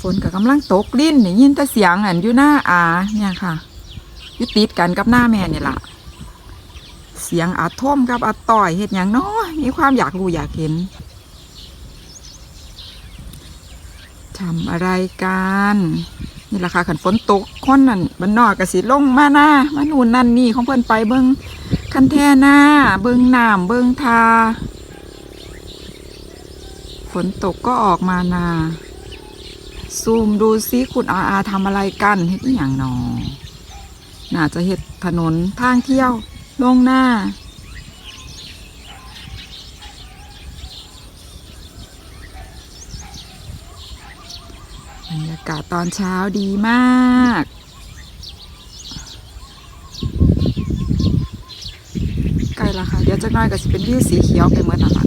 ฝนก็กำลังตกลิ้นได้ยินแต่เสียงอันอยู่หน้าอาเนี่ยค่ะอยู่ติดกันกับหน้าแม่นี่ล่ะ เสียงอาท่มกับอาต่อยเฮ็ดหยังเนาะมีความอยากรู้อยากเห็นทำอะไรกันนี่แหละค่ะขันฝนตกคนนั่นบ้านนอกก็สิลงมาหน้ามานูนนั่นนี่ของเพิ่อนไปเบิ่งคันแท่หน้า เบิ่งน้ำเบิ่งทา ฝนตกก็ออกมานา ซูมดูซิคุณอาอาทำอะไรกันเฮ็ดอย่างนอน่าจะเฮ็ดถนนทางเที่ยวลงหน้า บรรยากาศตอนเช้าดีมากใกล้ละค่ะ เดี๋ยวจะน้อยก็จะเป็นวิวสีเขียวไปเมื่อนั่นละ